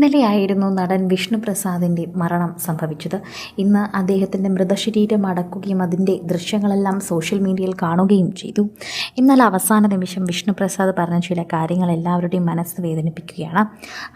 ഇന്നലെയായിരുന്നു നടൻ വിഷ്ണുപ്രസാദിന്റെ മരണം സംഭവിച്ചത്. ഇന്ന് അദ്ദേഹത്തിന്റെ മൃതശരീരം അടക്കുകയും അതിന്റെ ദൃശ്യങ്ങളെല്ലാം സോഷ്യൽ മീഡിയയിൽ കാണുകയും ചെയ്തു. എന്നാൽ അവസാന നിമിഷം വിഷ്ണുപ്രസാദ് പറഞ്ഞ ചില കാര്യങ്ങൾ എല്ലാവരുടെയും മനസ്സ് വേദനിപ്പിക്കുകയാണ്.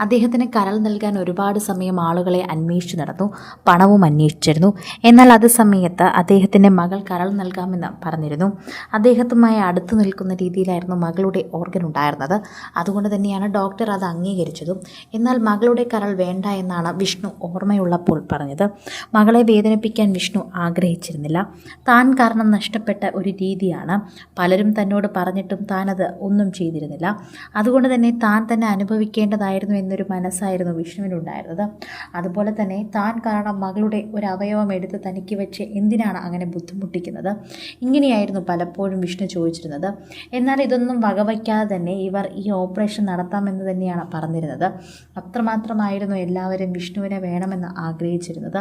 അദ്ദേഹത്തിന് കരൾ നൽകാൻ ഒരുപാട് സമയം ആളുകളെ അന്വേഷിച്ചു നടന്നു പണവും അന്വേഷിച്ചിരുന്നു. എന്നാൽ അത് സമയത്ത് അദ്ദേഹത്തിന്റെ മകൾ കരൾ നൽകാമെന്ന് പറഞ്ഞിരുന്നു. അദ്ദേഹത്തുമായി അടുത്തു നിൽക്കുന്ന രീതിയിലായിരുന്നു മകളുടെ ഓർഗൻ ഉണ്ടായിരുന്നത്. അതുകൊണ്ട് തന്നെയാണ് ഡോക്ടർ അത് അംഗീകരിച്ചതും. എന്നാൽ മകളുടെ കരൾ വേണ്ട എന്നാണ് വിഷ്ണു ഓർമ്മയുള്ളപ്പോൾ പറഞ്ഞത്. മകളെ വേദനിപ്പിക്കാൻ വിഷ്ണു ആഗ്രഹിച്ചിരുന്നില്ല. താൻ കാരണം നഷ്ടപ്പെട്ട ഒരു രീതിയാണ്. പലരും തന്നോട് പറഞ്ഞിട്ടും താനത് ഒന്നും ചെയ്തിരുന്നില്ല. അതുകൊണ്ട് തന്നെ താൻ തന്നെ അനുഭവിക്കേണ്ടതായിരുന്നു എന്നൊരു മനസ്സായിരുന്നു വിഷ്ണുവിനുണ്ടായിരുന്നത്. അതുപോലെ തന്നെ താൻ കാരണം മകളുടെ ഒരു അവയവം എടുത്ത് തനിക്ക് വെച്ച് എന്തിനാണ് അങ്ങനെ ബുദ്ധിമുട്ടിക്കുന്നത്? ഇങ്ങനെയായിരുന്നു പലപ്പോഴും വിഷ്ണു ചോദിച്ചിരുന്നത്. എന്നാൽ ഇതൊന്നും വകവയ്ക്കാതെ തന്നെ ഇവർ ഈ ഓപ്പറേഷൻ നടത്താമെന്ന് തന്നെയാണ് പറഞ്ഞിരുന്നത്. അത്രമാത്രമായിരുന്നു എല്ലാവരും വിഷ്ണുവിനെ വേണമെന്ന് ആഗ്രഹിച്ചിരുന്നത്.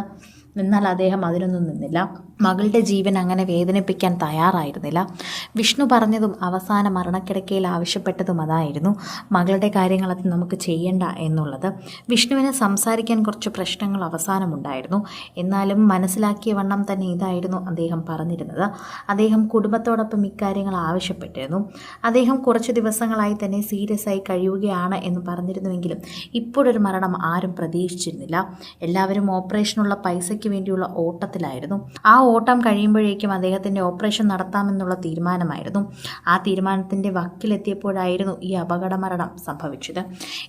എന്നാൽ അദ്ദേഹം അതിനൊന്നും നിന്നില്ല. മകളുടെ ജീവൻ അങ്ങനെ വേദനിപ്പിക്കാൻ തയ്യാറായിരുന്നില്ല. വിഷ്ണു പറഞ്ഞതും അവസാന മരണക്കിടക്കയിൽ ആവശ്യപ്പെട്ടതും അതായിരുന്നു. മകളുടെ കാര്യങ്ങളൊക്കെ നമുക്ക് ചെയ്യണ്ട എന്നുള്ളത്. വിഷ്ണുവിനെ സംസാരിക്കാൻ കുറച്ച് പ്രശ്നങ്ങൾ അവസാനമുണ്ടായിരുന്നു. എന്നാലും മനസ്സിലാക്കിയ വണ്ണം തന്നെ ഇതായിരുന്നു അദ്ദേഹം പറഞ്ഞിരുന്നത്. അദ്ദേഹം കുടുംബത്തോടൊപ്പം ഇക്കാര്യങ്ങൾ ആവശ്യപ്പെട്ടിരുന്നു. അദ്ദേഹം കുറച്ച് ദിവസങ്ങളായി തന്നെ സീരിയസ് ആയി കഴിയുകയാണ് എന്ന് പറഞ്ഞിരുന്നുവെങ്കിലും ഇപ്പോഴൊരു മരണം ആരും പ്രതീക്ഷിച്ചിരുന്നില്ല. എല്ലാവരും ഓപ്പറേഷനുള്ള പൈസയ്ക്ക് വേണ്ടിയുള്ള ഓട്ടത്തിലായിരുന്നു. ആ ഓട്ടം കഴിയുമ്പോഴേക്കും അദ്ദേഹത്തിന്റെ ഓപ്പറേഷൻ നടത്താമെന്നുള്ള തീരുമാനമായിരുന്നു. ആ തീരുമാനത്തിന്റെ വക്കിലെത്തിയപ്പോഴായിരുന്നു ഈ അപകട മരണം സംഭവിച്ചത്.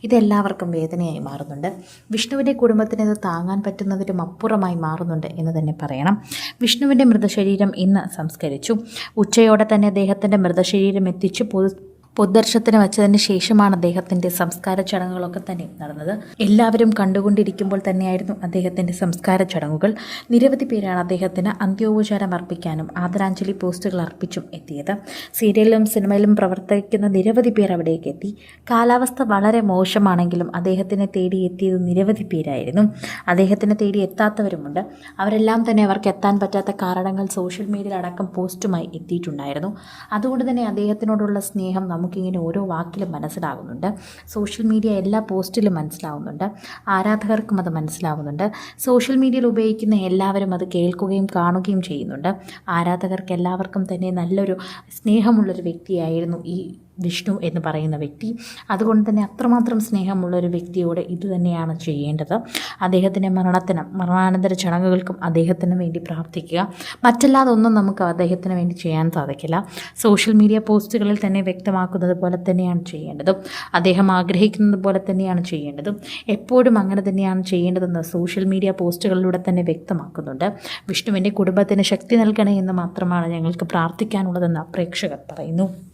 ഇതെല്ലാവർക്കും വേദനയായി മാറുന്നുണ്ട്. വിഷ്ണുവിന്റെ കുടുംബത്തിന് ഇത് താങ്ങാൻ പറ്റുന്നതിലും അപ്പുറമായി മാറുന്നുണ്ട് എന്ന് തന്നെ പറയണം. വിഷ്ണുവിന്റെ മൃതശരീരം ഇന്ന് സംസ്കരിച്ചു. ഉച്ചയോടെ തന്നെ അദ്ദേഹത്തിന്റെ മൃതശരീരം എത്തിച്ച് പൊതു പൊതുദർശനത്തിന് വച്ചതിന് ശേഷമാണ് അദ്ദേഹത്തിന്റെ സംസ്കാര ചടങ്ങുകളൊക്കെ തന്നെ നടന്നത്. എല്ലാവരും കണ്ടുകൊണ്ടിരിക്കുമ്പോൾ തന്നെയായിരുന്നു അദ്ദേഹത്തിന്റെ സംസ്കാര ചടങ്ങുകൾ. നിരവധി പേരാണ് അദ്ദേഹത്തിന് അന്ത്യോപചാരം അർപ്പിക്കാനും ആദരാഞ്ജലി പോസ്റ്റുകൾ അർപ്പിച്ചും എത്തിയത്. സീരിയലിലും സിനിമയിലും പ്രവർത്തിക്കുന്ന നിരവധി പേർ അവിടേക്ക് എത്തി. കാലാവസ്ഥ വളരെ മോശമാണെങ്കിലും അദ്ദേഹത്തിനെ തേടി എത്തിയത് നിരവധി പേരായിരുന്നു. അദ്ദേഹത്തിനെ തേടി എത്താത്തവരുമുണ്ട്. അവരെല്ലാം തന്നെ അവർക്ക് എത്താൻ പറ്റാത്ത കാരണങ്ങൾ സോഷ്യൽ മീഡിയയിൽ അടക്കം പോസ്റ്റുമായി എത്തിയിട്ടുണ്ടായിരുന്നു. അതുകൊണ്ട് തന്നെ അദ്ദേഹത്തിനോടുള്ള സ്നേഹം നമുക്കിങ്ങനെ ഓരോ വാക്കിലും മനസ്സിലാകുന്നുണ്ട് സോഷ്യൽ മീഡിയ എല്ലാ പോസ്റ്റിലും മനസ്സിലാവുന്നുണ്ട്. ആരാധകർക്കും അത് മനസ്സിലാവുന്നുണ്ട്. സോഷ്യൽ മീഡിയയിൽ ഉപയോഗിക്കുന്ന എല്ലാവരും അത് കേൾക്കുകയും കാണുകയും ചെയ്യുന്നുണ്ട്. ആരാധകർക്ക് എല്ലാവർക്കും തന്നെ നല്ലൊരു സ്നേഹമുള്ളൊരു വ്യക്തിയായിരുന്നു ഈ വിഷ്ണു എന്ന് പറയുന്ന വ്യക്തി. അതുകൊണ്ട് തന്നെ അത്രമാത്രം സ്നേഹമുള്ള ഒരു വ്യക്തിയോട് ഇതുതന്നെയാണ് ചെയ്യേണ്ടത്. അദ്ദേഹത്തിന്റെ മരണത്തിന് മരണാനന്തര ചടങ്ങുകൾക്കും അദ്ദേഹത്തിന് വേണ്ടി പ്രാർത്ഥിക്കുക. മറ്റല്ലാതെ ഒന്നും നമുക്ക് അദ്ദേഹത്തിന് വേണ്ടി ചെയ്യാൻ സാധിക്കില്ല. സോഷ്യൽ മീഡിയ പോസ്റ്റുകളിൽ തന്നെ വ്യക്തമാക്കുന്നത് പോലെ തന്നെയാണ് ചെയ്യേണ്ടത്. അദ്ദേഹം ആഗ്രഹിക്കുന്നത് പോലെ തന്നെയാണ് ചെയ്യേണ്ടത്. എപ്പോഴും അങ്ങനെ തന്നെയാണ് ചെയ്യേണ്ടതെന്ന് സോഷ്യൽ മീഡിയ പോസ്റ്റുകളിലൂടെ തന്നെ വ്യക്തമാക്കുന്നുണ്ട്. വിഷ്ണുവിന്റെ കുടുംബത്തിന് ശക്തി നൽകണേ എന്ന് മാത്രമാണ് ഞങ്ങൾക്ക് പ്രാർത്ഥിക്കാനുള്ളതെന്ന് പ്രേക്ഷകർ പറയുന്നു.